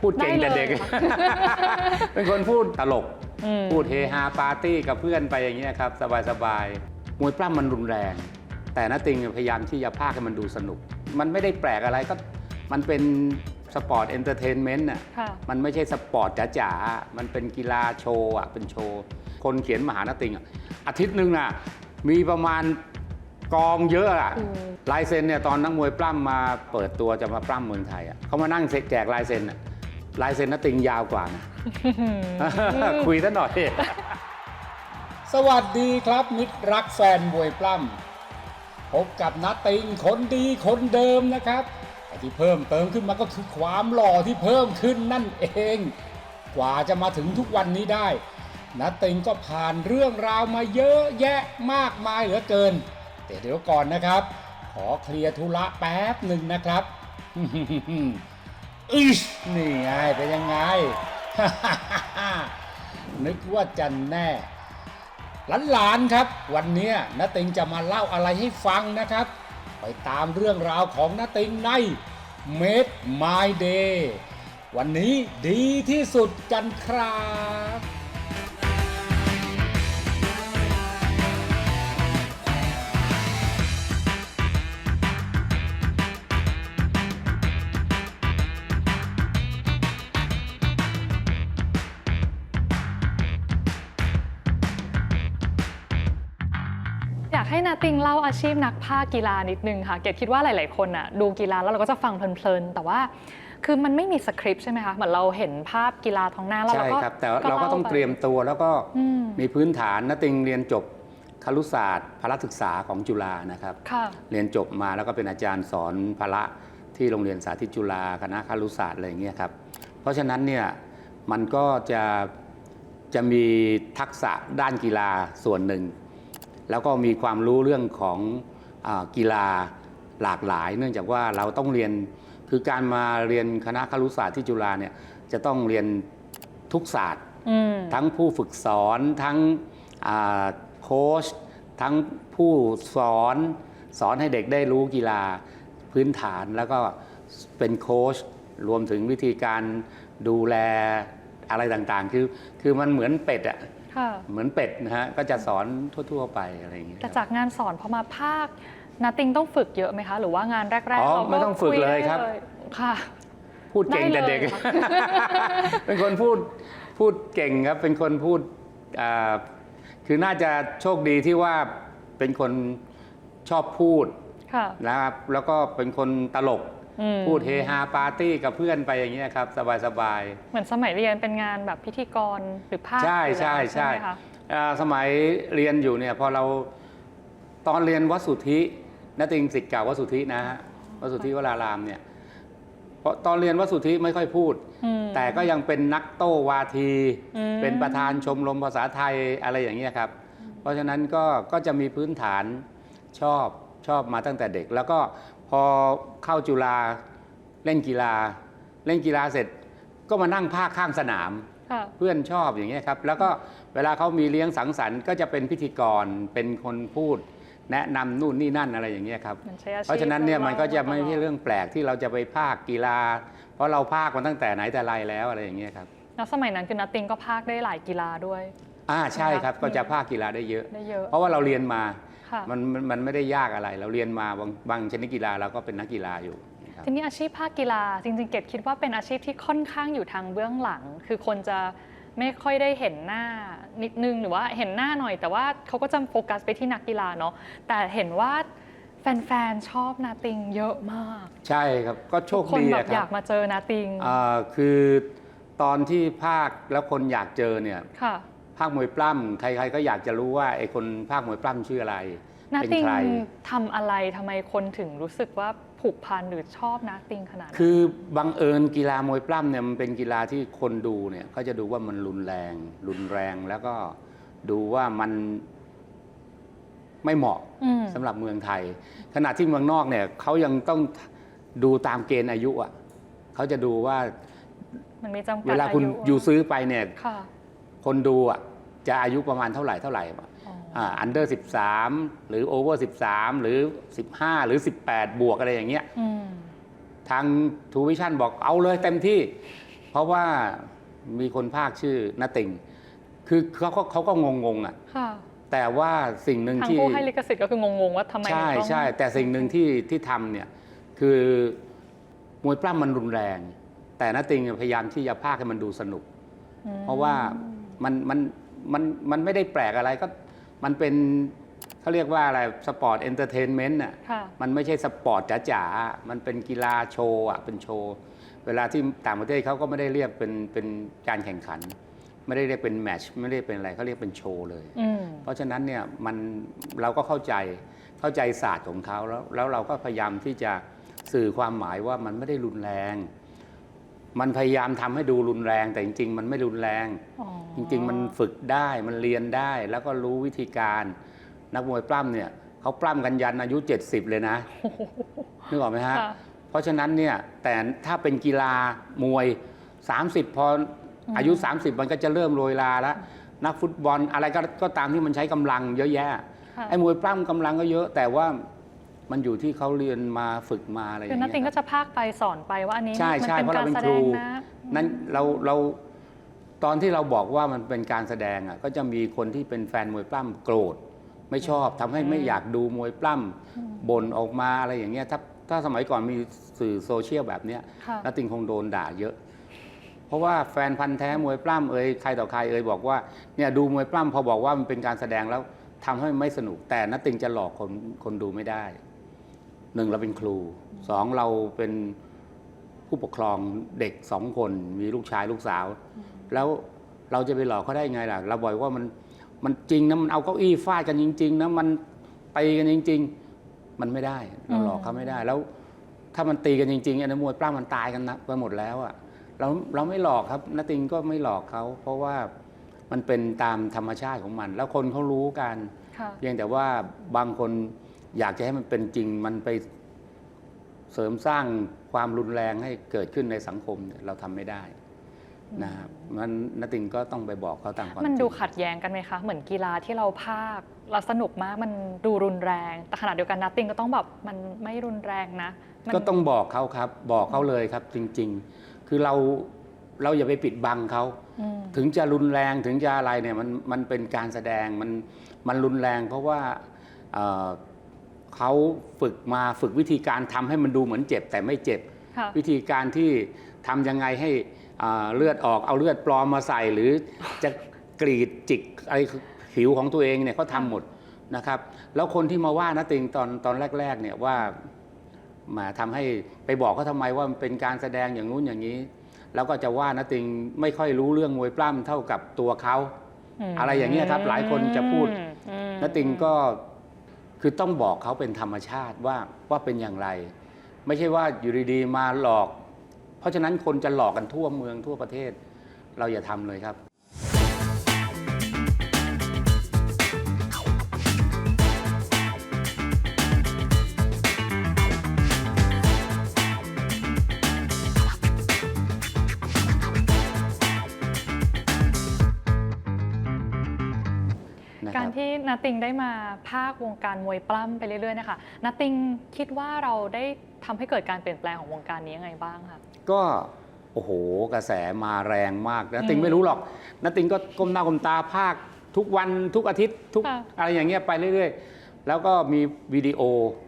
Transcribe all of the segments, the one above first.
พูดเก่งแต่เด็กได้เลยค่ะเป็นคนพูดตลกอืมพูดเฮฮาปาร์ตี้กับเพื่อนไปอย่างเงี้ยครับ สบายๆ มวยปล้ำมันรุนแรง แต่นาติงพยายามที่จะพากให้มันดูสนุก มันไม่ได้แปลกอะไรก็มันเป็นสปอร์ตเอนเตอร์เทนเมนต์น่ะค่ะมันไม่ใช่สปอร์ตจ๋าๆ มันเป็นกีฬาโชว์อะ เป็นโชว์ คนเขียนมหานาติงอะ อาทิตย์หนึ่งน่ะ มีประมาณกองเยอะอะอืมลายเซ็นเนี่ยตอนนักมวยปล้ำมาเปิดตัวจะมาปล้ำเมืองไทยอะเขามานั่งแจกลายเซ็นอะ ลายเซ็นนาติงยาวกว่านะ คุยซะหน่อย สวัสดีครับ มิตรรักแฟนมวยปล้ำพบกับนาติงคนดีคนเดิมนะครับแต่ที่เพิ่มเติมขึ้นมาก็คือความหล่อที่เพิ่มขึ้นนั่นเอง กว่าจะมาถึงทุกวันนี้ได้นาติงก็ผ่านเรื่องราวมาเยอะแยะมากมายเหลือเกิน แต่เดี๋ยวก่อนนะครับ ขอเคลียร์ธุระแป๊บหนึ่งนะครับ อิชนี่ไงเป็นยังไง นึกว่าจันแน่หลานๆครับ วันนี้นาติงจะมาเล่าอะไรให้ฟังนะครับ ไปตามเรื่องราวของนาติงใน Made My Day วันนี้ดีที่สุดกันครับ อยากให้นาติงเล่าอาชีพนักพากย์กีฬานิดนึงค่ะ เกดคิดว่าหลาย ๆ คนอะดูกีฬาแล้วเราก็จะฟังเพลิน ๆ แต่ว่าคือมันไม่มีสคริปต์ใช่ไหมคะ เหมือนเราเห็นภาพกีฬาท้องหน้าแล้วใช่เราก็ครับ แต่ว่าเราก็ต้องล่ไป เตรียมตัวแล้วก็อืม มีพื้นฐานนาติงเรียนจบครุศาสตร์พละศึกษาของจุฬานะครับ ค่ะ เรียนจบมาแล้วก็เป็นอาจารย์สอนพละที่โรงเรียนสาธิตจุฬาคณะครุศาสตร์อะไรอย่างเงี้ยครับ เพราะฉะนั้นเนี่ยมันก็จะจะมีทักษะด้านกีฬาส่วนหนึ่ง แล้วก็มีความรู้เรื่องของอากีฬาหลากหลาย เนื่องจากว่าเราต้องเรียนคือการมาเรียนคณะครุศาสตร์ที่จุฬาเนี่ยจะต้องเรียนทุกศาสตร์อืมทั้งผู้ฝึกสอนทั้งอ่าโค้ชทั้งผู้สอนสอนให้เด็กได้รู้กีฬาพื้นฐานแล้วก็เป็นโค้ชรวมถึงวิธีการดูแลอะไรต่างๆ คือคือมันเหมือนเป็ดอะ ค่ะเหมือนเป็ดนะฮะก็จะสอนทั่ว ๆ ไปอะไรอย่างเงี้ยแต่ครับจากงานสอนพอมาภาคนาติงต้องฝึกเยอะไหมคะ หรือว่างานแรกอ๋ๆอเราก็ไม่ต้องฝึกคุเลยครับได้ค่ะ พูดเก่งแต่เด็กได้เลยค่ะเป็นคนพูดพูดเก่งครับ เป็นคนพูดอ่าคือน่าจะโชคดีที่ว่าเป็นคนชอบพูดค่ะนะครับแล้วก็เป็นคนตลกอืม พูดเฮฮาปาร์ตี้กับเพื่อนไปอย่างเงี้ยครับสบายเหมือนสมัยเรียนเป็นงานแบบพิธีกรหรือภาคๆใช่อยู่ใช่แล้วใช่ไหมคะอ่าสมัยเรียนอยู่เนี่ยพอเราตอนเรียนวัดสุทธินติงสิทธิ์เก่าวัดสุทธินะฮะวัดสุทธิวรารามเนี่ยเพราะตอนเรียนวัดสุทธิไม่ค่อยพูดอืมแต่ก็ยังเป็นนักโต้วาทีอืมเป็นประธานชมรมภาษาไทยอะไรอย่างเงี้ยครับ เพราะฉะนั้นก็ก็จะมีพื้นฐานชอบชอบมาตั้งแต่เด็ก แล้วก็ พอเข้าจุฬาเล่นกีฬา เล่นกีฬาเสร็จก็มานั่งภาคข้างสนามค่ะเพื่อนชอบอย่างเงี้ยครับ แล้วก็เวลาเขามีเลี้ยงสังสรรค์ก็จะเป็นพิธีกรเป็นคนพูด แนะนำนู่นนี่นั่นอะไรอย่างเงี้ยครับมันใช้อาชีพเพราะฉะนั้นเนี่ยมันก็จะไม่ตลอดใช่เรื่องแปลกที่เราจะไปภาคกีฬา เพราะเราภาคมาตั้งแต่ไหนแต่ไรแล้วอะไรอย่างเงี้ยครับแล้วสมัยนั้นคือนาติงก็ภาคได้หลายกีฬาด้วยอ่าใช่ครับนะคะก็จะภาคกีฬาได้เยอะได้เยอะ เพราะว่าเราเรียนมาค่ะ มันมันมันไม่ได้ยากอะไรเราเรียนมาบางบางชนิดกีฬาเราก็เป็นนักกีฬาอยู่นะครับทีนี้อาชีพภาคกีฬาจริงๆเกดคิดว่าเป็นอาชีพที่ค่อนข้างอยู่ทางเบื้องหลัง คือคนจะไม่ค่อยได้เห็นหน้านิดนึงหรือว่าเห็นหน้าหน่อย แต่ว่าเขาก็จะโฟกัสไปที่นักกีฬาเนาะแต่เห็นว่าแฟนๆชอบนาติงเยอะมาก ใช่ครับก็โชคคนดีแบอะบคอรัยาบกมาเจอนาติงอ่าคือตอนที่ภาคแล้วคนอยากเจอเนี่ยค่ะ ภาคมวยปล้ำใครๆก็อยากจะรู้ว่าไอ้คนภาคมวยปล้ำชื่ออะไร นาเป็นติงใคร ทำอะไรทำไมคนถึงรู้สึกว่าผูกพันหรือชอบนาติงขนาดนั้น คือบังเอิญกีฬามวยปล้ำเนี่ยมันเป็นกีฬาที่คนดูเนี่ยเขาจะดูว่ามันรุนแรง รุนแรงแล้วก็ดูว่ามันไม่เหมาะอืม สำหรับเมืองไทย ขณะที่เมืองนอกเนี่ยเขายังต้องดูตามเกณฑ์อายุอะเขาจะดูว่ามันมีจำกัดเวลาคุณอาอยู่ซื้อไปเนี่ย ค่ะ คนดูอะ จะอายุประมาณเท่าไหร่เท่าไหร่อ๋ออ่าอันเดอร์13หรือโอเวอร์13หรือ15หรือ18บวกอะไรอย่างเงี้ยอืมทางทูวิชั่นบอกเอาเลยเต็มที่ เพราะว่ามีคนภาคชื่อนาติง คือเขาเขาเขาก็งงงๆอะค่ะแต่ว่าสิ่งหนึ่งทางที่ผู้ให้ลิขสิทธิ์ก็คืองงๆว่าทำไมใช่ถึงต้องใช่แต่สิ่งหนึ่งที่ที่ทำเนี่ย คือมวยปล้ำมันรุนแรง แต่นาติงพยายามที่จะพากให้มันดูสนุกอืมเพราะว่ามันมัน มันมันไม่ได้แปลกอะไรก็มันเป็นเขาเรียกว่าอะไรสปอร์ตเอนเตอร์เทนเมนต์อะค่ะมันไม่ใช่สปอร์ตจ๋าๆ มันเป็นกีฬาโชว์อะเป็นโชว์ เวลาที่ต่างประเทศเขาก็ไม่ได้เรียกเป็นเป็นการแข่งขัน ไม่ได้เรียกเป็นแมตช์ไม่ได้เป็นอะไรเขาเรียกเป็นโชว์เลยอืมเพราะฉะนั้นเนี่ยมันเราก็เข้าใจเข้าใจศาสตร์ของเขาแล้วแล้วเราก็พยายามที่จะสื่อความหมายว่ามันไม่ได้รุนแรง มันพยายามทำให้ดูรุนแรง แต่จริง ๆ มันไม่รุนแรงอ๋อจริง ๆ มันฝึกได้มันเรียนได้แล้วก็รู้วิธีการ นักมวยปล้ำเนี่ยเขาปล้ำกันยันอายุ 70 เลยนะนึกออกไหมฮะค่ะเพราะฉะนั้นเนี่ยแต่ถ้าเป็นกีฬามวย 30 พออายุ 30 มันก็จะเริ่มโรยลาแล้วนักฟุตบอลอะไรก็ก็ตามที่มันใช้กำลังเยอะแยะค่ะไอ้มวยปล้ำกำลังก็เยอะแต่ว่า มันอยู่ที่เขาเรียนมาฝึกมาอะไรอคือย่างนัตเงี้ติงยก็จะพากไปสอนไปว่าอันนี้ใช่มันใช่เป็นเพราะการเราเป็นแสคดรู งนะ นั้นเราเราตอนที่เราบอกว่ามันเป็นการแสดงอะก็จะมีคนที่เป็นแฟนมวยปล้ำโกรธ ไม่ชอบทำให้ไม่อยากดูมวยปล้ำบ่นออกมาอะไรอย่างเงี้ยถ้าถ้าสมัยก่อนมีสื่อโซเชียลแบบเนี้ยค่ะนัตติงคงโดนด่าเยอะ เพราะว่าแฟนพันธ์แท้มวยปล้ำเอ่ยใครต่อใครเอ่ยบอกว่าเนี่ยดูมวยปล้ำพอบอกว่ามันเป็นการแสดงแล้วทำให้ไม่สนุกแต่นัตติงจะหลอกคนคนดูไม่ได้ หนึ่งเราเป็นครูสองเราเป็นผู้ปกครองเด็กสองคนมีลูกชายลูกสาว แล้วเราจะไปหลอกเขาได้ไงล่ะ เราบอกว่ามันมันจริงนะมันเอาเก้าอี้ฟาดกันจริง ๆนะมันตีกันจริง ๆ มันไม่ได้เราหลอกเขาไม่ได้แล้ว ถ้ามันตีกันจริงๆไอ้นักมวยปล้ำมันตายกันนะไปหมดแล้วอะเราเราไม่หลอกครับนติงก็ไม่หลอกเขาเพราะว่ามันเป็นตามธรรมชาติของมัน แล้วคนเขารู้กันค่ะเพียงแต่ว่าบางคน อยากจะให้มันเป็นจริงมันไปเสริมสร้างความรุนแรงให้เกิดขึ้นในสังคมเนี่ยเราทำไม่ได้นะครับมันนติงก็ต้องไปบอกเขาตามความมันจริงดูขัดแย้งกันไหมคะ เหมือนกีฬาที่เราภาคเราสนุกมากมันดูรุนแรง แต่ขณะเดียวกันนัตติงก็ต้องแบบมันไม่รุนแรงนะมันก็ต้องบอกเขาครับ บอกเขาเลยครับ จริง ๆ คือเราเราอย่าไปปิดบังเขาอืมถึงจะรุนแรงถึงจะอะไรเนี่ยมันมันเป็นการแสดงมันมันรุนแรง เพราะว่า เอ่อเขาฝึกมาฝึกวิธีการทำให้มันดูเหมือนเจ็บแต่ไม่เจ็บค่ะวิธีการที่ทำยังไงให้อ่าเลือดออกเอาเลือดปลอมมาใส่หรือจะกรีดจิกอะไรผิวของตัวเองเนี่ยเขาทำหมดนะครับ แล้วคนที่มาว่านะติงตอนตอนแรก ๆ เนี่ยว่าแหมาทำให้ไปบอกเขาทำไมว่ามันเป็นการแสดงอย่างนู้นอย่างนี้ แล้วก็จะว่านะติงไม่ค่อยรู้เรื่องมวยปล้ำเท่ากับตัวเขามอะไรอย่างเงี้ยครับหลายคนจะพูดอืมนติงก็ คือต้องบอกเขาเป็นธรรมชาติว่าว่าเป็นอย่างไร ไม่ใช่ว่าอยู่ดีๆมาหลอก เพราะฉะนั้นคนจะหลอกกันทั่วเมืองทั่วประเทศ เราอย่าทำเลยครับ นะคการรับที่นัตติงได้มาภาควงการมวยปล้ำไปเรื่อยๆนะคะนัตติงคิดว่าเราได้ทำให้เกิดการเปลี่ยนแปลงของวงการนี้ยังไงบ้างคะก็โอ้โห กระแสมาแรงมากนะติงอืมไม่รู้หรอกนะติงก็ก้มหน้าก้มตาภาคทุกวันทุกอาทิตย์ทุกค่ะอะไรอย่างเงี้ยไปเรื่อยๆ แล้วก็มีวิดีโอ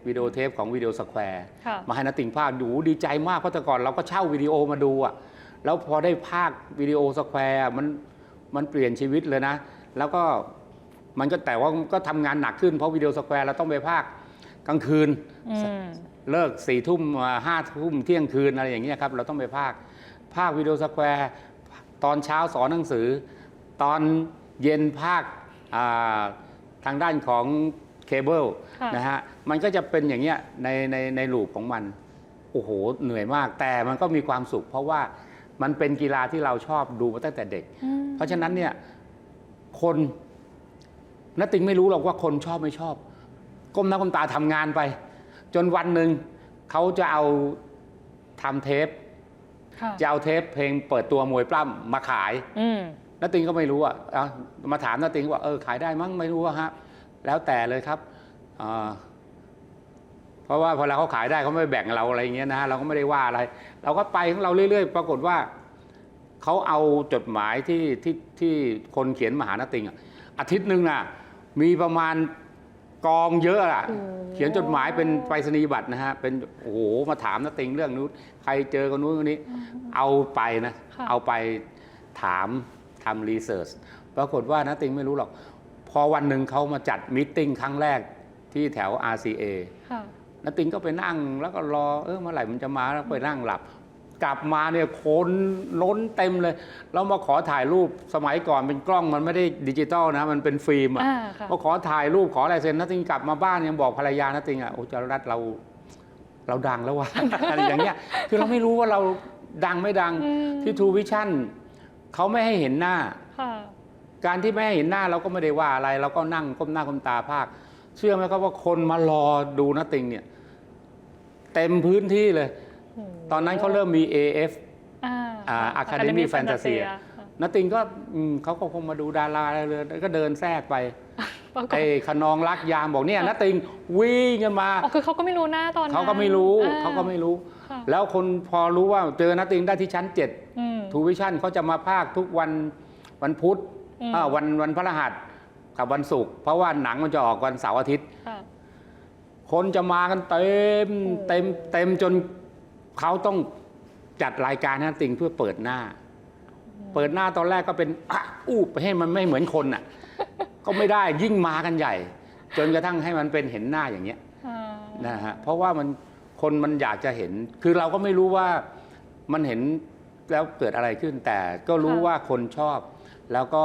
วิดีโอเทปของวิดีโอสแควร์ค่ะมาให้นาติงภาคดูดีใจมากเพราะแต่ก่อนเราก็เช่าวิดีโอมาดูอะแล้วพอได้ภาควิดีโอสแควร์อะมันมันเปลี่ยนชีวิตเลยนะ แล้วก็ มันก็แต่ว่าก็ทำงานหนักขึ้นเพราะวิดีโอสแควร์เราต้องไปภาคกลางคืน อืม เลิกสี่ทุ่มห้าทุ่มเที่ยงคืนอะไรอย่างเงี้ยครับ เราต้องไปภาค ภาควิดีโอสแควร์ตอนเช้าสอนหนังสือ ตอนเย็นภาคอ่าทางด้านของเคเบิลค่ะ นะฮะมันก็จะเป็นอย่างเงี้ยในในในลูปของมัน โอ้โห เหนื่อยมาก แต่มันก็มีความสุข เพราะว่ามันเป็นกีฬาที่เราชอบดูมาตั้งแต่เด็ก อืม เพราะฉะนั้นเนี่ยคน นติงไม่รู้หรอกว่าคนชอบไม่ชอบ ก้มหน้าก้มตาทำงานไป จนวันหนึ่งเขาจะเอาทำเทปค่ะจะเอาเทปเพลงเปิดตัวมวยปล้ำมาขายอืมนติงก็ไม่รู้อะเอามาถามนติงว่าเออขายได้มั้งไม่รู้อะฮะแล้วแต่เลยครับอ่าเพราะว่าพอเราเขาขายได้เขาไม่แบ่งเราอะไรอย่างเงี้ยนะเราก็ไม่ได้ว่าอะไร เราก็ไปของเราเรื่อยๆ ปรากฏว่าเขาเอาจดหมายที่ที่ที่คนเขียนมาหานาติงอะอาทิตย์หนึ่งน่ะ มีประมาณกองเยอะอะโอ้เขียนจดหมายเป็นไปรษณียบัตรนะฮะ เป็นโอ้โหมาถามนาติงเรื่องนู้นใครเจอคนนู้นคนนี้ เอาไปนะค่ะเอาไปถามทำรีเสิร์ชปรากฏว่านาติงไม่รู้หรอก พอวันหนึ่งเขามาจัดมิทติ้งครั้งแรกที่แถว RCA ค่ะนาติงก็ไปนั่งแล้วก็รอเออเมื่อไหร่มันจะมาแล้วไปนั่งหลับ กลับมาเนี่ยคนล้นเต็มเลยแล้วมาขอถ่ายรูปสมัยก่อนเป็นกล้องมันไม่ได้ดิจิตอลนะมันเป็นฟิล์มอะอ่าค่ะมาขอถ่ายรูปขออะไรเซ็นนาติงกลับมาบ้านยังบอกภรรยานาติงอะโอ้จารรัตน์เราเราดังแล้ววะอะไรอย่างเงี้ยคือเราไม่รู้ว่าเราดังไม่ดังอืมที่ทูวิชั่นเขาไม่ให้เห็นหน้าค่ะการที่ไม่ให้เห็นหน้าเราก็ไม่ได้ว่าอะไร เราก็นั่งก้มหน้าก้มตาภาค เชื่อไหมครับว่าคนมารอดูนาติงเนี่ย เต็มพื้นที่เลยโอ้ ตอนนั้นเขาเริ่มมี AF อ่าอ่า Academy Fantasia นาติงก็อืมเขาก็คงมาดูดาราอะไรเลยก็เดินแทรกไปปรากฏไอ้ขนองรักยามบอกเนี่ยนาติงวิ่งกันมาอ๋อคือเขาก็ไม่รู้หน้าตอนนั้นเขาก็ไม่รู้อ่เขาก็ไม่รู้ค่ะแล้วคนพอรู้ว่าเจอนาติงได้ที่ชั้นอืม7ทูวิชั่นเขาจะมาภาคทุกวันวันพุธอืมอ่าวันวันพฤหัสกับวันศุกร์เพราะว่าหนังมันจะออกวันเสาร์อาทิตย์ค่ะคนจะมากันเต็มโอ้เต็มเต็มจน เขาต้องจัดรายการนาติงเพื่อเปิดหน้า เปิดหน้าตอนแรกก็เป็นอะอู้ไปให้มันไม่เหมือนคนอะ ก็ไม่ได้ยิ่งมากันใหญ่ จนกระทั่งให้มันเป็นเห็นหน้าอย่างเงี้ยอ่านะฮะเพราะว่ามันคนมันอยากจะเห็น คือเราก็ไม่รู้ว่ามันเห็นแล้วเกิดอะไรขึ้นแต่ก็รู้ว่าคนชอบ แล้วก็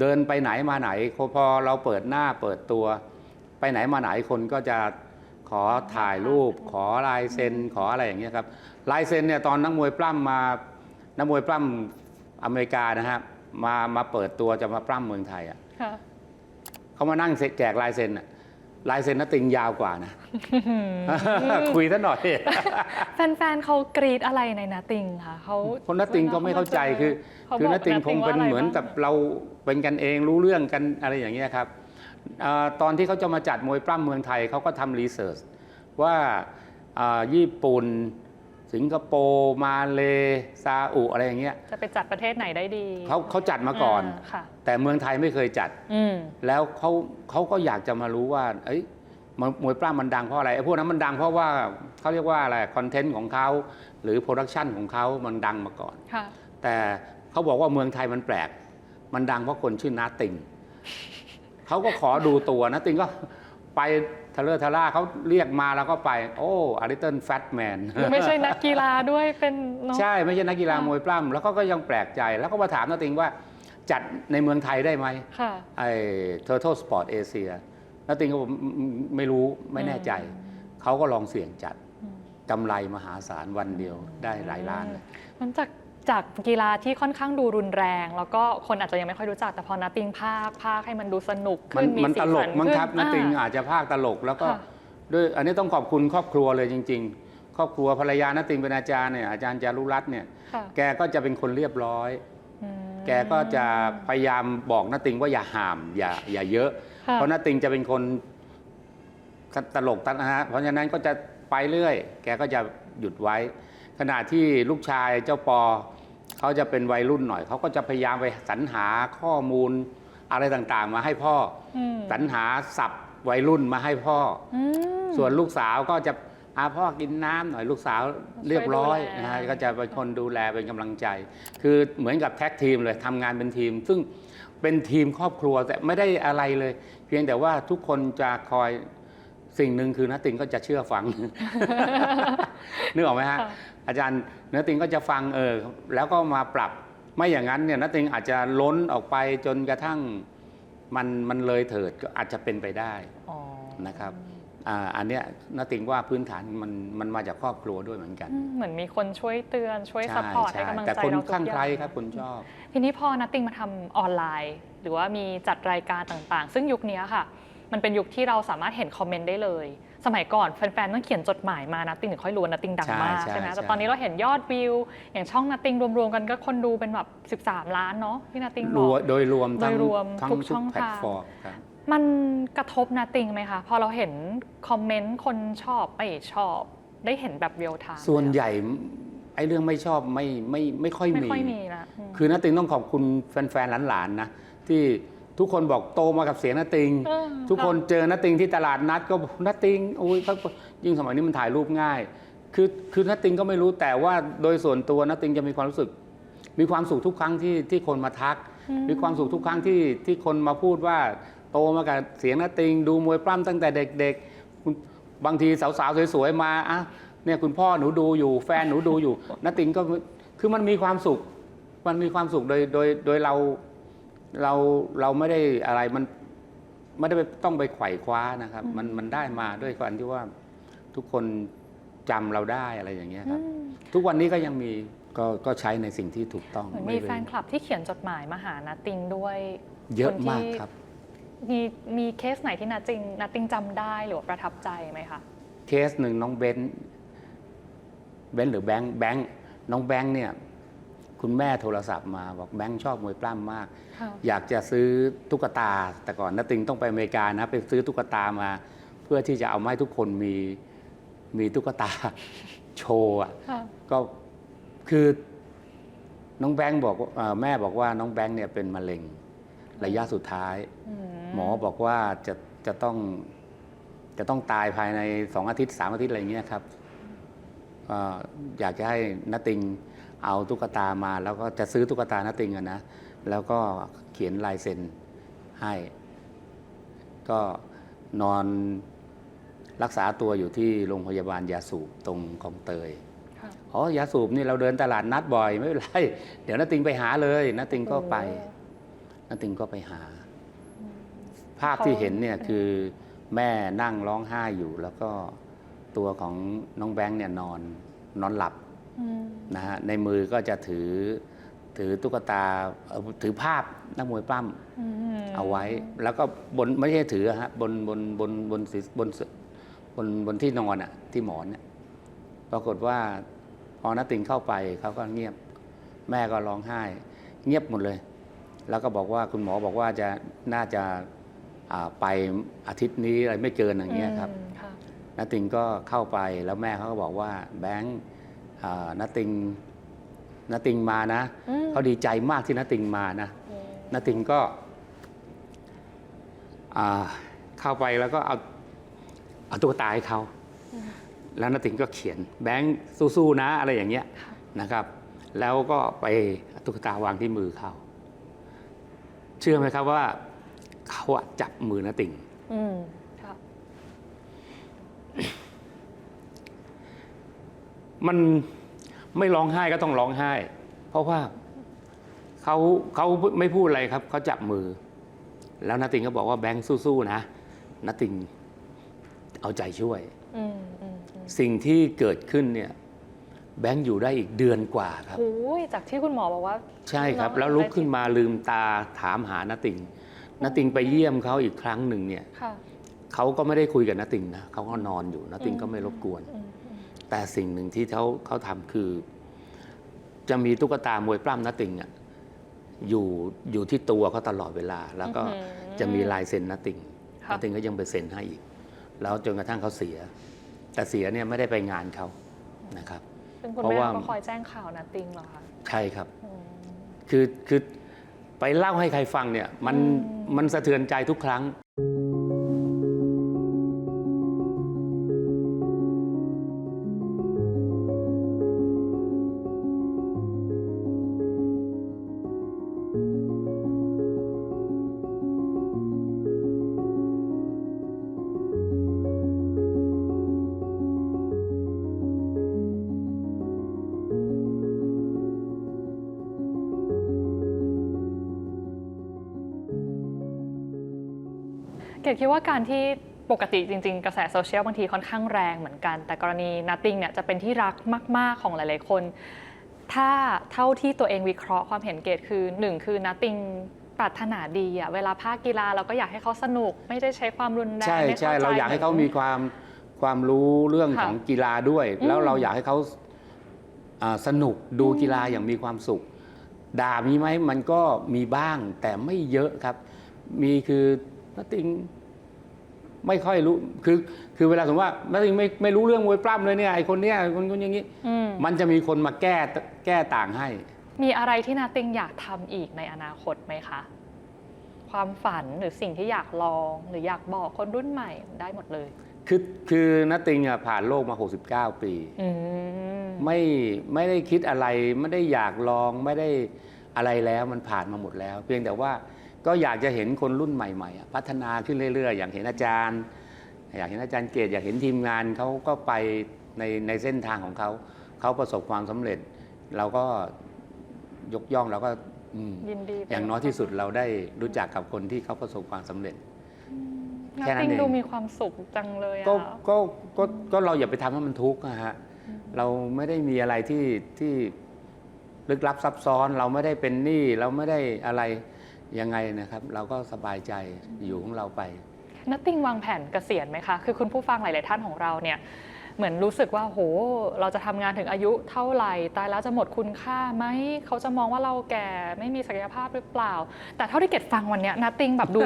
เดินไปไหนมาไหนพอเราเปิดหน้าเปิดตัว ไปไหนมาไหนคนก็จะ ขอถ่ายรูป ขอลายเซ็น ขออะไรอย่างเงี้ยครับลายเซ็นเนี่ยตอนนักมวยปล้ำมานักมวยปล้ำอเมริกานะฮะมามาเปิดตัวจะมาปล้ำเมืองไทยอะค่ะเขามานั่งแจกลายเซ็นอะลายเซ็นนัตติงยาวกว่านะ คุยซะหน่อย แฟนๆเขากรีดอะไรในนาติงคะเขาคนนัตติงก็ไม่เข้าใจคือเขาคือบอกนัตติงคงเป็นว่าะไรเหมือนกับบ้างเราเป็นกันเองรู้เรื่องกันอะไรอย่างเงี้ยครับเอ่อ ตอนที่เขาจะมาจัดมวยปล้ำเมืองไทยเขาก็ทำรีเสิร์ชว่าอ่าญี่ปุ่น สิงคโปร์มาเลซาอุอะไรอย่างเงี้ยจะไปจัดประเทศไหนได้ดีเขาเขาจัดมาก่อนาค่ะแต่เมืองไทยไม่เคยจัดอืมแล้วเขาเขาก็อยากจะมารู้ว่า เอ้ยมวยมวยปล้ำมันดังเพราะอะไรไอ้พวกนั้นมันดังเพราะว่าเขาเรียกว่าอะไรคอนเทนต์ของเขาหรือโปรดักชันของเขามันดังมาก่อนค่ะแต่เขาบอกว่าเมืองไทยมันแปลก มันดังเพราะคนชื่อนาติง เขาก็ขอดูตัวนาติงก็ไปทะเลอร์ทะล่าเขาเรียกมาแล้วก็ไป โอ้อาริเติลแฟตแมนไม่ใช่นักกีฬาด้วยเป็นเนาะใช่ไม่ใช่นักกีฬาค่ะมวยปล้ำแล้วก็ก็ยังแปลกใจแล้วก็มาถามนาติงว่าจัดในเมืองไทยได้ไหมค่ะไอ้ Turtle Sport Asia นาติงก็บอกไม่ไม่รู้ไม่แน่ใจ เขาก็ลองเสี่ยงจัดอืมกำไรมหาศาลวันเดียวได้หลายล้านเลยมันจาก จากกีฬาที่ค่อนข้างดูรุนแรง แล้วก็คนอาจจะยังไม่ค่อยรู้จักแต่พอนาติงภาคภาคให้มันดูสนุกมันขึ้นมีมันสีตลสักนมั้งขึ้ครับนาติงอ่าอาจจะภาคตลกแล้วก็ค่ะด้วยอันนี้ต้องขอบคุณครอบครัวเลยจริง ๆ ครอบครัวภรรยานาติงเป็นอาจารย์เนี่ยอาจารย์จารุรัตน์เนี่ยค่ะแกก็จะเป็นคนเรียบร้อย อืม แกก็จะพยายามบอกนาติงว่าอย่าห่ามอย่าอย่าเยอะ ค่ะ เพราะนาติงจะเป็นคนตลกตันะฮะเพราะฉะนั้นก็จะไปเรื่อย แกก็จะหยุดไว้ ขณะที่ลูกชายเจ้าปอ เขาจะเป็นวัยรุ่นหน่อย เขาก็จะพยายามไปสรรหาข้อมูลอะไรต่างๆ มาให้พ่ออืมสรรหาศัพท์วัยรุ่นมาให้พ่ออืมส่วนลูกสาวก็จะอาพ่อกินน้ำหน่อยลูกสาวเรียบร้อยช่วยดูแลนะฮะก็จะเป็นคนดูแลเป็นกำลังใจ คือเหมือนกับแท็กทีมเลยทำงานเป็นทีม ซึ่งเป็นทีมครอบครัวแต่ไม่ได้อะไรเลย เพียงแต่ว่าทุกคนจะคอย สิ่งหนึ่งคือนัติงก็จะเชื่อฟัง นึกออกไหมฮะค่ะอาจารย์เนื้อติงก็จะฟังเออแล้วก็มาปรับไม่อย่างนั้นเนี่ยนัติงอาจจะล้นออกไปจนกระทั่งมันมันเลยเถิดก็อาจจะเป็นไปได้อ๋อนะครับอ่าอันเนี้ยนาติงว่าพื้นฐานมันมันมาจากครอบครัวด้วยเหมือนกันอืมเหมือนมีคนช่วยเตือนช่วยใช่ซัพพอร์ตให้ใช่กำลังแต่ใจคนเราทุกข้างอย่าใครงครับคุณชอบทีนี้พอนัตติงมาทำออนไลน์ หรือว่ามีจัดรายการต่างๆ ซึ่งยุคนี้ค่ะ มันเป็นยุคที่เราสามารถเห็นคอมเมนต์ได้เลย สมัยก่อนแฟนๆต้องเขียนจดหมายมานัตติงถึงค่อยรู้ว่านัตติงดังมากใช่ใช่ใช่ไหมใช่แต่ตอนนี้เราเห็นยอดวิว อย่างช่องนัตติงรวมๆกันก็คนดูเป็นแบบ13 ล้านเนาะที่นัตติงบรอวกโดยรวมทั้งโดยรวมทั้งทุกทุช่กองแพลตทางฟอร์มครับมันกระทบนัตติงไหมคะพอเราเห็นคอมเมนต์คนชอบไม่ชอบได้เห็นแบบเรียลไทม์ส่วนใหญ่ไอ้เรื่องไม่ชอบไม่ไม่ไม่ค่อยไม่มีค่อยมีนะมคือนาติงต้องขอบคุณแฟนๆหลานๆนะที่ ทุกคนบอกโตมากับเสียงนาติง เออทุกคนเจอนาติงที่ตลาดนัดก็บอกนาติงโอ้ยเขายิ่งสมัยนี้มันถ่ายรูปง่าย คือคือนาติงก็ไม่รู้แต่ว่าโดยส่วนตัวนาติงจะมีความรู้สึก มีความสุขทุกครั้งที่ที่คนมาทักมีความสุขทุกครั้งที่ที่คนมาพูดว่า โตมากับเสียงนาติง ดูมวยปล้ำตั้งแต่เด็กๆคุณบางทีสาวๆสวยๆมาอะเนี่ยคุณพ่อหนูดูอยู่ แฟนหนูดูอยู่นาติงก็คือมันมีความสุข มันมีความสุขโดยโดยโดยเรา เราเราไม่ได้อะไรมันไม่ได้ไปต้องไปไขว่คว้านะครับ มันมันได้มาด้วยการที่ว่าทุกคนจำเราได้อะไรอย่างเงี้ยครับอืมทุกวันนี้ก็ยังมีก็ก็ใช้ในสิ่งที่ถูกต้องเหมือนไมีแฟนคลับที่เขียนจดหมายมาหานาติงด้วย เยอะคนที่มากครับ มีมีเคสไหนที่นาติงนาติงจำได้หรือว่าประทับใจไหมคะ เคสหนึ่งน้องเบนซ์เบนซ์หรือแบงค์แบงค์น้องแบงค์เนี่ย คุณแม่โทรศัพท์มาบอกแบงค์ชอบมวยปล้ำมากค่ะอยากจะซื้อตุ๊กตาแต่ก่อนนติงต้องไปอเมริกานะไปซื้อตุ๊กตามา เพื่อที่จะเอามาให้ทุกคนมีมีตุ๊กตาโชว์อะค่ะก็คือน้องแบงค์บอกว่าเอ่อแม่บอกว่าน้องแบงค์เนี่ยเป็นมะเร็งระยะสุดท้ายอืหมอบอกว่าจะจะต้องจะต้องตายภายในสองอาทิตย์สามอาทิตย์อะไรเงี้ยครับเอ่ออยากจะให้นติง เอาตุ๊กตามาแล้วก็จะซื้อตุ๊กตานติงอะนะแล้วก็เขียนลายเซ็นให้ ก็นอนรักษาตัวอยู่ที่โรงพยาบาลยาสูบตรงคลองเตยค่ะอ๋อยาสูบนี่เราเดินตลาดนัดบ่อยไม่เป็นไรเดี๋ยวนติงไปหาเลยนติงก็ไปนติงก็ไปหา ภาพที่เห็นเนี่ยคือแม่นั่งร้องไห้อยู่ แล้วก็ตัวของน้องแบงค์เนี่ยนอนนอนหลับอืม นะฮะในมือก็จะถือถือตุ๊กตาเอ่อถือภาพนักมวยปล้ำอืมเอาไว้ แล้วก็บนไม่ใช่ถือฮะบนบนบนบนศีรบนบนบนที่นอนอะที่หมอนเนี่ยปรากฏว่าพอนัติงเข้าไปเขาก็เงียบ แม่ก็ร้องไห้ เงียบหมดเลย แล้วก็บอกว่าคุณหมอบอกว่าจะน่าจะอ่าไปอาทิตย์นี้อะไรไม่เกินอย่างเงี้ยครับอืมค่ะนัติงก็เข้าไปแล้วแม่เขาก็บอกว่าแบงค์ อ่านัติงนัติงมานะอืมเขาดีใจมากที่นัติงมานะอืมนาติงก็อ่าเข้าไปแล้วก็เอาเอาตุ๊กตาให้เขาแล้วนาติงก็เขียนแบงค์สู้ๆนะ อะไรอย่างเงี้ยนะครับ แล้วก็ไปเอาตุ๊กตาวางที่มือเขาเชื่อไหมครับว่าเขาอะจับมือนาติง อื มค่ะมันไม่ร้องไห้ก็ต้องร้องไห้ เพราะว่าเขาเขาไม่พูดอะไรครับเขาจับมือ แล้วนาติงก็บอกว่าแบงค์สู้ๆนะนาติงเอาใจช่วยอืมอืมอืมสิ่งที่เกิดขึ้นเนี่ยแบงค์อยู่ได้อีกเดือนกว่าครับโอ้ยจากที่คุณหมอบอกว่า ใช่ครับน้องแล้วลุกขึ้นมาลืมตาถามหานาติงนาติงไปเยี่ยมเขาอีกครั้งหนึ่งเนี่ยค่ะเขาก็ไม่ได้คุยกับนาติงนะเขาก็นอนอยู่นาติงก็ไม่รบกวนอืมอืม แต่สิ่งหนึ่งที่เขาเขาทำคือ จะมีตุ๊กตามวยปล้ำนาติงอะอยู่อยู่ที่ตัวเขาตลอดเวลา แล้วก็อื้อหือจะมีลายเซ็นนาติงค่ะนาติงก็ยังไปเซ็นให้อีก แล้วจนกระทั่งเขาเสีย แต่เสียเนี่ยไม่ได้ไปงานเขานะครับซึ่งคุณเพราะแม่ว่าก็คอยแจ้งข่าวนาติงเหรอคะใช่ครับอืมคือคือไปเล่าให้ใครฟังเนี่ยมันอืมมันสะเทือนใจทุกครั้ง กดคิดว่าการที่ปกติจริงๆ กระแสโซเชียลบางทีค่อนข้างแรงเหมือนกัน แต่กรณีนัตติงเนี่ยจะเป็นที่รักมาก ๆ ของหลายๆคน ถ้าเท่าที่ตัวเองวิเคราะห์ความเห็นเกดคือหนึ่งคือนัตติงปรารถนาดีอะเวลาภาคกีฬาเราก็อยากให้เขาสนุก ไม่ได้ใช้ความรุนแรงใช่ไม่ใช่ข้ใจเราอยากให้เขามีความความรู้เรื่องค่ะของกีฬาด้วยอืมแล้วเราอยากให้เขาอ่าสนุกดูอืมกีฬาอย่างมีความสุข ด่ามีไหมมันก็มีบ้างแต่ไม่เยอะครับ มีคือนัตติง ไม่ค่อยรู้คือคือเวลาสมมติว่านัตติงไม่ไม่รู้เรื่องมวยปล้ำเลยเนี่ยไอคนเนี้ยคนคนอย่างนี้ อืมมันจะมีคนมาแก้แก้ต่างให้ มีอะไรที่นาติงอยากทำอีกในอนาคตไหมคะ ความฝันหรือสิ่งที่อยากลองหรืออยากบอกคนรุ่นใหม่ได้หมดเลย คือคือนัตติงอะผ่านโลกมา 69 ปี อืมไม่ไม่ได้คิดอะไรไม่ได้อยากลองไม่ได้อะไรแล้วมันผ่านมาหมดแล้ว เพียงแต่ว่า ก็อยากจะเห็นคนรุ่นใหม่ๆอะพัฒนาขึ้นเรื่อยๆ อย่างเห็นอาจารย์ อยากเห็นอาจารย์เกตอยากเห็นทีมงานเขาก็ไปในในเส้นทางของเขาเขาประสบความสำเร็จ เราก็ยกย่องเราก็อืมยินดีไปอย่างน้อยที่สุดเราได้รู้จักกับคนที่เขาประสบความสำเร็จนาแค่นั้นติงเองดูมีความสุขจังเลยอะก็ก็ก็ก็เราอย่าไปทำให้มันทุกข์นะฮะเราไม่ได้มีอะไรที่ที่ลึกลับซับซ้อน เราไม่ได้เป็นหนี้เราไม่ได้อะไร ยังไงนะครับ เราก็สบายใจอยู่ของเราไป นัตติงวางแผนเกษียณไหมคะ คือคุณผู้ฟังหลาย ๆ ท่านของเราเนี่ยเหมือนรู้สึกว่าโห เราจะทำงานถึงอายุเท่าไหร่ ตายแล้วจะหมดคุณค่าไหม เขาจะมองว่าเราแก่ไม่มีศักยภาพหรือเปล่า แต่เท่าที่เกดฟังวันเนี้ยนัตติงแบบดู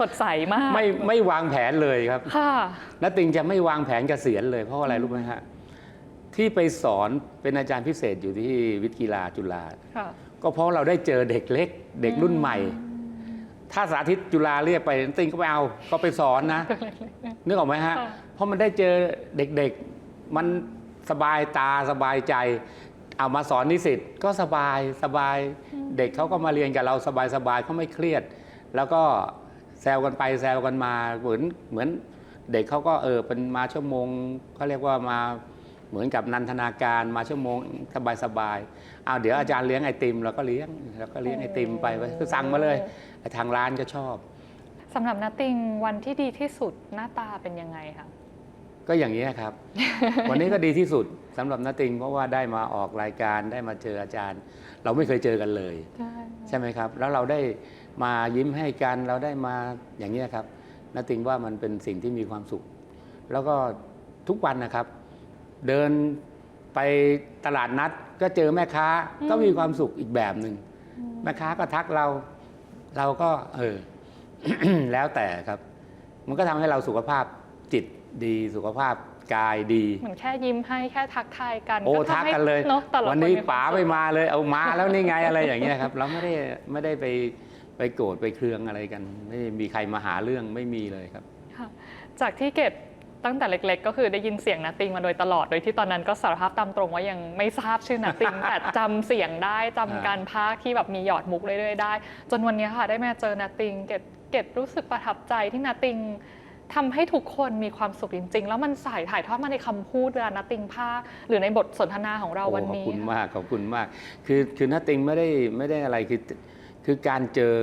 สดใสมาก ไม่ไม่วางแผนเลยครับค่ะนัตติงจะไม่วางแผนเกษียณเลยเพราะอะไรรู้ไหมฮะที่ไปสอนเป็นอาจารย์พิเศษอยู่ที่วิทย์กีฬาจุฬาค่ะ ก็เพราะเราได้เจอเด็กเล็ก เด็กรุ่นใหม่ ถ้าสาธิตจุฬาเรียกไปนัตติงก็ไปเอาก็ไปสอนนะนึกออกไหมฮะค่ะเพราะมันได้เจอเด็กๆ มันสบายตาสบายใจ เอามาสอนนิสิตก็สบายสบาย เด็กเขาก็มาเรียนกับเราสบายสบายเขาไม่เครียด แล้วก็แซวกันไปแซวกันมาเหมือนเหมือนเด็กเขาก็เออเป็นมาชั่วโมงเขาเรียกว่ามา เหมือนกับนันทนาการมาชั่วโมงสบายสบายๆเอาเดี๋ยวอาจารย์เลี้ยงไอติมเราก็เลี้ยงเราก็เลี้ยงไอติมไปก็สั่งมาเลยทางร้านก็ชอบสำหรับนัตติงวันที่ดีที่สุดหน้าตาเป็นยังไงคะก็อย่างนี้ยครับ วันนี้ก็ดีที่สุดสำหรับนาติงเพราะว่าได้มาออกรายการได้มาเจออาจารย์ เราไม่เคยเจอกันเลย ใช่ใช่ไหมครับ แล้วเราได้มายิ้มให้กันเราได้มาอย่างนี้ยครับนาติงว่ามันเป็นสิ่งที่มีความสุข แล้วก็ทุกวันนะครับ เดินไปตลาดนัดก็เจอแม่ค้าก็มีความสุขอีกแบบหนึ่งแม่ค้าก็ทักเรา เราก็เออ แล้วแต่ครับ มันก็ทำให้เราสุขภาพจิตดีสุขภาพกายดีเหมือนแค่ยิ้มให้แค่ทักทายกัน โอ้ทำทักให้กันเลยเนอะแต่ละวันนี้คมีควป๋าสุขไม่มาเลย เอามาแล้วนี่ไงอะไรอย่างเงี้ยครับ เราไม่ได้ไม่ได้ไปไปโกรธไปเคืองอะไรกัน ไม่มีใครมาหาเรื่องไม่มีเลยครับค่ะจากที่เกด ตั้งแต่เล็กๆ ก็คือได้ยินเสียงนาติงมาโดยตลอด โดยที่ตอนนั้นก็สารภาพตามตรงว่ายังไม่ทราบชื่อนาติง แต่จำเสียงได้จำการพากย์ที่แบบมีหยอดมุกเรื่อยๆได้ จนวันนี้ค่ะได้มาเจอนาติงเกดเกดรู้สึกประทับใจที่นาติงทำให้ทุกคนมีความสุขจริง ๆ แล้วมันสายถ่ายทอดมาในคำพูดเวลานาติงพากย์หรือในบทสนทนาของเราโอ้วันขอบนี้คุณมากขอบคุณมาก คือคือนัตติงไม่ได้ไม่ได้อะไรคือคือการเจอ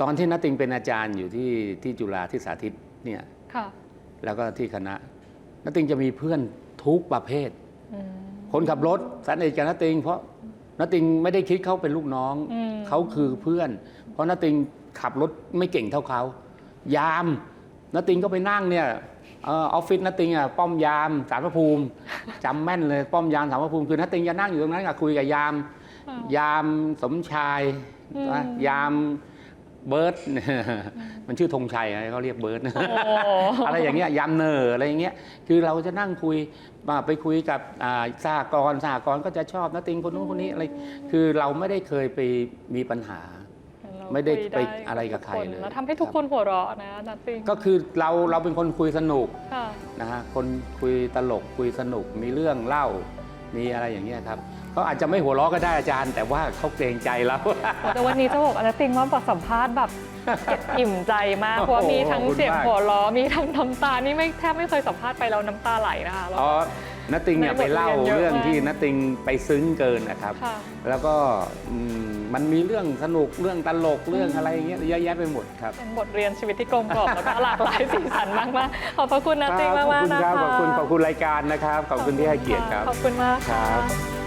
ตอนที่นัตติงเป็นอาจารย์อยู่ที่ที่จุฬาที่สาธิตเนี่ยค่ะ แล้วก็ที่คณะนัตติงจะมีเพื่อนทุกประเภทอืมคนขับรถสนิทกับนัตติง เพราะนัตติงไม่ได้คิดเขาเป็นลูกน้องอืมเขาคือเพื่อน เพราะนัตติงขับรถไม่เก่งเท่าเขา ยามนัตติงก็ไปนั่งเนี่ยเออออฟฟิศนัตติงอะป้อมยามสารพระภูมิจำแม่นเลยป้อมยามสารพระภูมิคือนัตติงจะนั่งอยู่ตรงนั้นกับคุยกับยามค่ะยามสมชายอืมนะยาม เบิร์ตมันชื่อธงชัยอะเขาเรียกเบิร์ตโอ้อะไรอย่างเงี้ยยามเนอร์อะไรอย่างเงี้ยคือเราจะนั่งคุยมาไปคุยกับอ่าสหกรณ์สหกรณ์ก็จะชอบนัตติงคนนู้นคนนี้อะไรคือเราไม่ได้เคยไปมีปัญหาเราไม่ได้คุยไปอะไรกับใครทุนเลยแล้วทำให้ทุกคนหัวเราะนะนัตติงก็คือเราเราเป็นคนคุยสนุกค่ะนะฮะคนคุยตลกคุยสนุกมีเรื่องเล่า มีอะไรอย่างเงี้ยครับเขาอาจจะไม่หัวเราะก็ได้อาจารย์ แต่ว่าเขาเกรงใจเรา แต่วันนี้จะบอกอะไรติงว่าบทสัมภาษณ์แบบเก็บอิ่มใจมากโอ้เพโหราะว่ามีทั้งขอบคุณเสียงมากหัวเราะมีทั้งน้ำตา นี่ไม่แทบไม่เคยสัมภาษณ์ไปแล้วน้ำตาไหลนะคะแล้ว อ๋อนัตติงเนี่ยในบไปทเรียนเล่าเยอะเรื่องมากที่นัตติงไปซึ้งเกินนะครับ ค่ะ แล้วก็อืม มันมีเรื่องสนุกเรื่องตลกเรื่องอะไรอย่างเงี้ยเยอะแยะไปหมดครับ เป็นบทเรียนชีวิตที่กลมกล่อมแล้วก็หลากหลายสีสันมากมากๆขอบพระคุณนัตติงขมาอบกคุณๆนะครัคะขอบคุณขอบคุณรายการนะครับ ขอบคุณที่ให้เกียรติครับ ขอบคุณมากครัค่ะบ